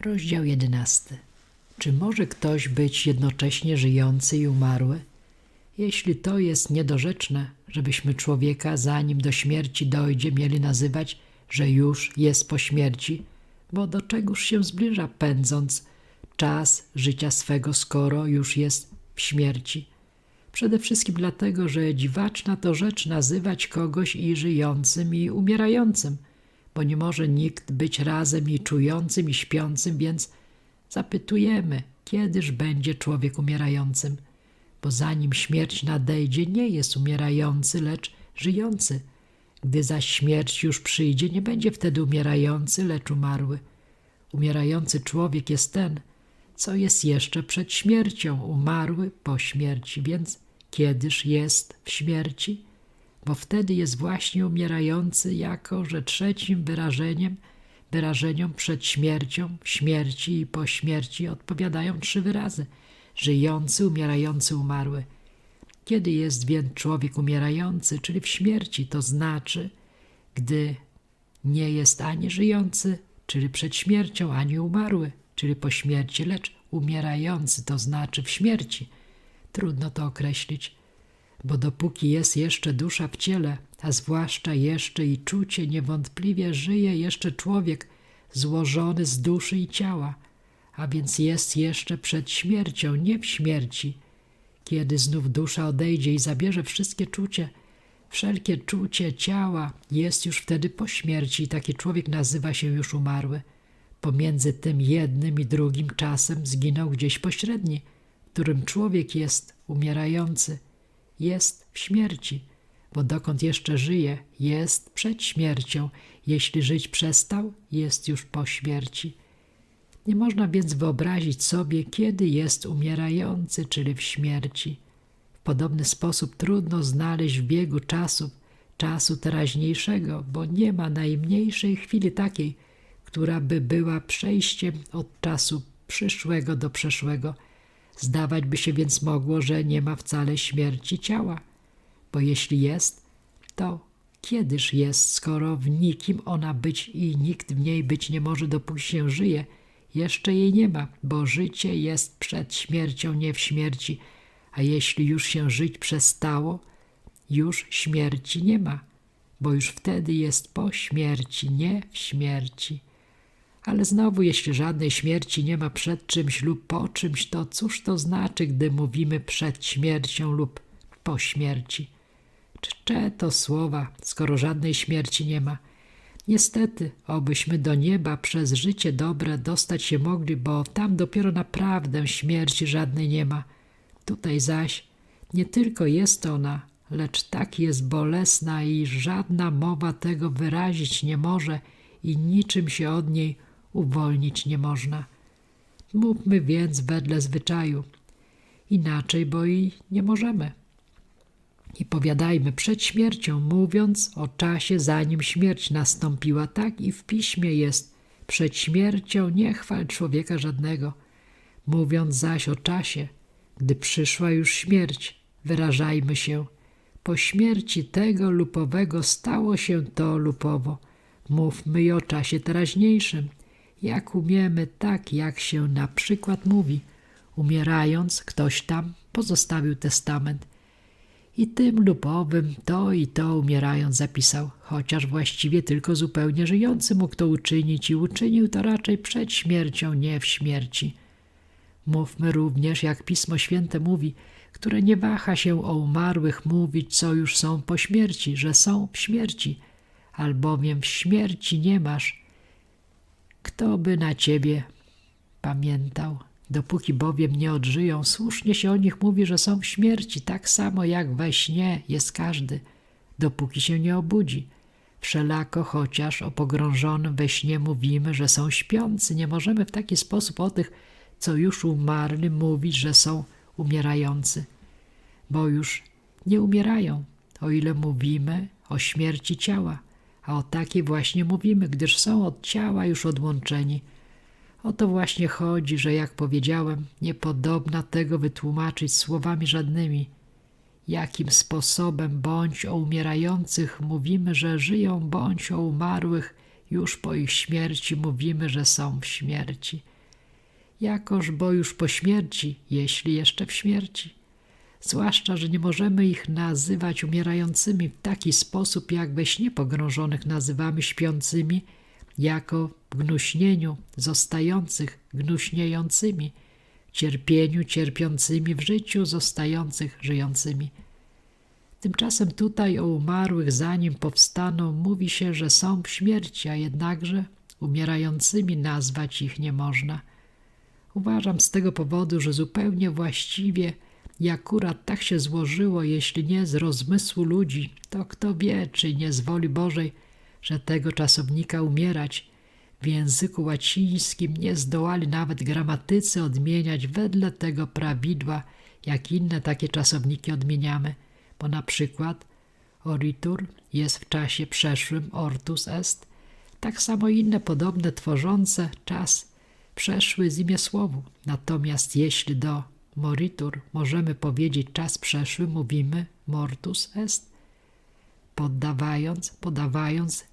Rozdział jedenasty. Czy może ktoś być jednocześnie żyjący i umarły? Jeśli to jest niedorzeczne, żebyśmy człowieka, zanim do śmierci dojdzie, mieli nazywać, że już jest po śmierci, bo do czegoż się zbliża, pędząc czas życia swego, skoro już jest w śmierci? Przede wszystkim dlatego, że dziwaczna to rzecz nazywać kogoś i żyjącym, i umierającym, bo nie może nikt być razem i czującym, i śpiącym, więc zapytujemy, kiedyż będzie człowiek umierającym, bo zanim śmierć nadejdzie, nie jest umierający, lecz żyjący. Gdy zaś śmierć już przyjdzie, nie będzie wtedy umierający, lecz umarły. Umierający człowiek jest ten, co jest jeszcze przed śmiercią, umarły po śmierci, więc kiedyż jest w śmierci? Bo wtedy jest właśnie umierający, jako że trzecim wyrażeniem, wyrażeniom przed śmiercią, śmierci i po śmierci odpowiadają trzy wyrazy: żyjący, umierający, umarły. Kiedy jest więc człowiek umierający, czyli w śmierci, to znaczy, gdy nie jest ani żyjący, czyli przed śmiercią, ani umarły, czyli po śmierci, lecz umierający, to znaczy w śmierci. Trudno to określić, bo dopóki jest jeszcze dusza w ciele, a zwłaszcza jeszcze i czucie, niewątpliwie żyje jeszcze człowiek złożony z duszy i ciała, a więc jest jeszcze przed śmiercią, nie w śmierci. Kiedy znów dusza odejdzie i zabierze wszystkie czucie, wszelkie czucie ciała, jest już wtedy po śmierci i taki człowiek nazywa się już umarły. Pomiędzy tym jednym i drugim czasem zginął gdzieś pośredni, którym człowiek jest umierający, jest w śmierci, bo dokąd jeszcze żyje, jest przed śmiercią. Jeśli żyć przestał, jest już po śmierci. Nie można więc wyobrazić sobie, kiedy jest umierający, czyli w śmierci. W podobny sposób trudno znaleźć w biegu czasów, czasu teraźniejszego, bo nie ma najmniejszej chwili takiej, która by była przejściem od czasu przyszłego do przeszłego. Zdawać by się więc mogło, że nie ma wcale śmierci ciała, bo jeśli jest, to kiedyż jest, skoro w nikim ona być i nikt w niej być nie może, dopóki się żyje, jeszcze jej nie ma, bo życie jest przed śmiercią, nie w śmierci, a jeśli już się żyć przestało, już śmierci nie ma, bo już wtedy jest po śmierci, nie w śmierci. Ale znowu, jeśli żadnej śmierci nie ma przed czymś lub po czymś, to cóż to znaczy, gdy mówimy przed śmiercią lub po śmierci? Czcze to słowa, skoro żadnej śmierci nie ma? Niestety, obyśmy do nieba przez życie dobre dostać się mogli, bo tam dopiero naprawdę śmierci żadnej nie ma. Tutaj zaś nie tylko jest ona, lecz tak jest bolesna i żadna mowa tego wyrazić nie może i niczym się od niej uwolnić nie można. Mówmy więc wedle zwyczaju, inaczej, bo i nie możemy. I powiadajmy przed śmiercią, mówiąc o czasie, zanim śmierć nastąpiła. Tak i w piśmie jest. Przed śmiercią nie chwal człowieka żadnego. Mówiąc zaś o czasie, gdy przyszła już śmierć, wyrażajmy się. Po śmierci tego lub owego stało się to lub owo. Mówmy i o czasie teraźniejszym, jak umiemy, tak jak się na przykład mówi. Umierając, ktoś tam pozostawił testament i tym lub owym to i to umierając zapisał, chociaż właściwie tylko zupełnie żyjący mógł to uczynić i uczynił to raczej przed śmiercią, nie w śmierci. Mówmy również, jak Pismo Święte mówi, które nie waha się o umarłych mówić, co już są po śmierci, że są w śmierci, albowiem w śmierci nie masz. Kto by na ciebie pamiętał? Dopóki bowiem nie odżyją, słusznie się o nich mówi, że są w śmierci, tak samo jak we śnie jest każdy, dopóki się nie obudzi. Wszelako, chociaż o pogrążonym we śnie mówimy, że są śpiący, nie możemy w taki sposób o tych, co już umarli, mówić, że są umierający, bo już nie umierają, o ile mówimy o śmierci ciała, a o takiej właśnie mówimy, gdyż są od ciała już odłączeni. O to właśnie chodzi, że jak powiedziałem, niepodobna tego wytłumaczyć słowami żadnymi. Jakim sposobem bądź o umierających mówimy, że żyją, bądź o umarłych już po ich śmierci mówimy, że są w śmierci. jakoż bo już po śmierci, jeśli jeszcze w śmierci. Zwłaszcza, że nie możemy ich nazywać umierającymi w taki sposób, jak we śnie pogrążonych nazywamy śpiącymi, jako w gnuśnieniu zostających gnuśniejącymi, cierpieniu cierpiącymi, w życiu zostających żyjącymi. Tymczasem tutaj o umarłych, zanim powstaną, mówi się, że są w śmierci, a jednakże umierającymi nazwać ich nie można. Uważam z tego powodu, że zupełnie właściwie i akurat tak się złożyło, jeśli nie z rozmysłu ludzi, to kto wie, czy nie z woli Bożej, że tego czasownika umierać. W języku łacińskim nie zdołali nawet gramatycy odmieniać wedle tego prawidła, jak inne takie czasowniki odmieniamy, bo na przykład oritur jest w czasie przeszłym ortus est, tak samo inne podobne tworzące czas przeszły z imię słowu. Natomiast jeśli do moritur możemy powiedzieć czas przeszły, mówimy mortus est, poddawając, podawając,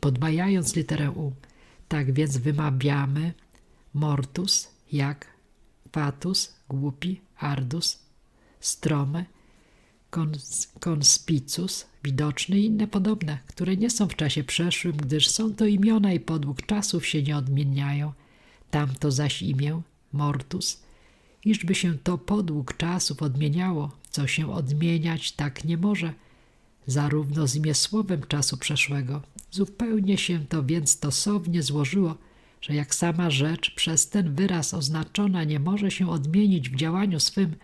podwajając literę u. Tak więc wymawiamy mortus jak fatus, głupi, ardus, stromy, cons, conspicus, widoczny i inne podobne, które nie są w czasie przeszłym, gdyż są to imiona i podług czasów się nie odmieniają. Tamto zaś imię, mortus, iżby się to podług czasów odmieniało, co się odmieniać tak nie może, zarówno z imię słowem czasu przeszłego. Zupełnie się to więc stosownie złożyło, że jak sama rzecz przez ten wyraz oznaczona nie może się odmienić w działaniu swym,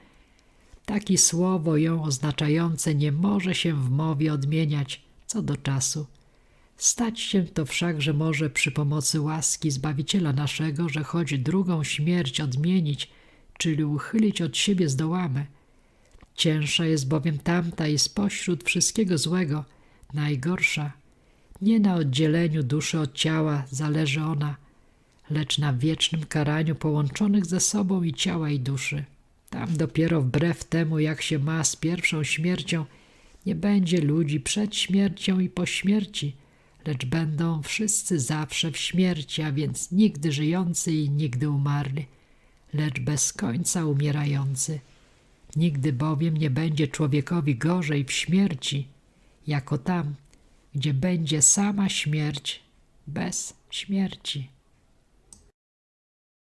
Taki słowo ją oznaczające nie może się w mowie odmieniać co do czasu. Stać się to wszakże może przy pomocy łaski Zbawiciela naszego, że choć drugą śmierć odmienić, czyli uchylić od siebie zdołamy. Cięższa jest bowiem tamta i spośród wszystkiego złego najgorsza. Nie na oddzieleniu duszy od ciała zależy ona, lecz na wiecznym karaniu połączonych ze sobą i ciała i duszy. Tam dopiero wbrew temu, jak się ma z pierwszą śmiercią, nie będzie ludzi przed śmiercią i po śmierci, lecz będą wszyscy zawsze w śmierci, a więc nigdy żyjący i nigdy umarli, lecz bez końca umierający. Nigdy bowiem nie będzie człowiekowi gorzej w śmierci, jako tam, gdzie będzie sama śmierć bez śmierci.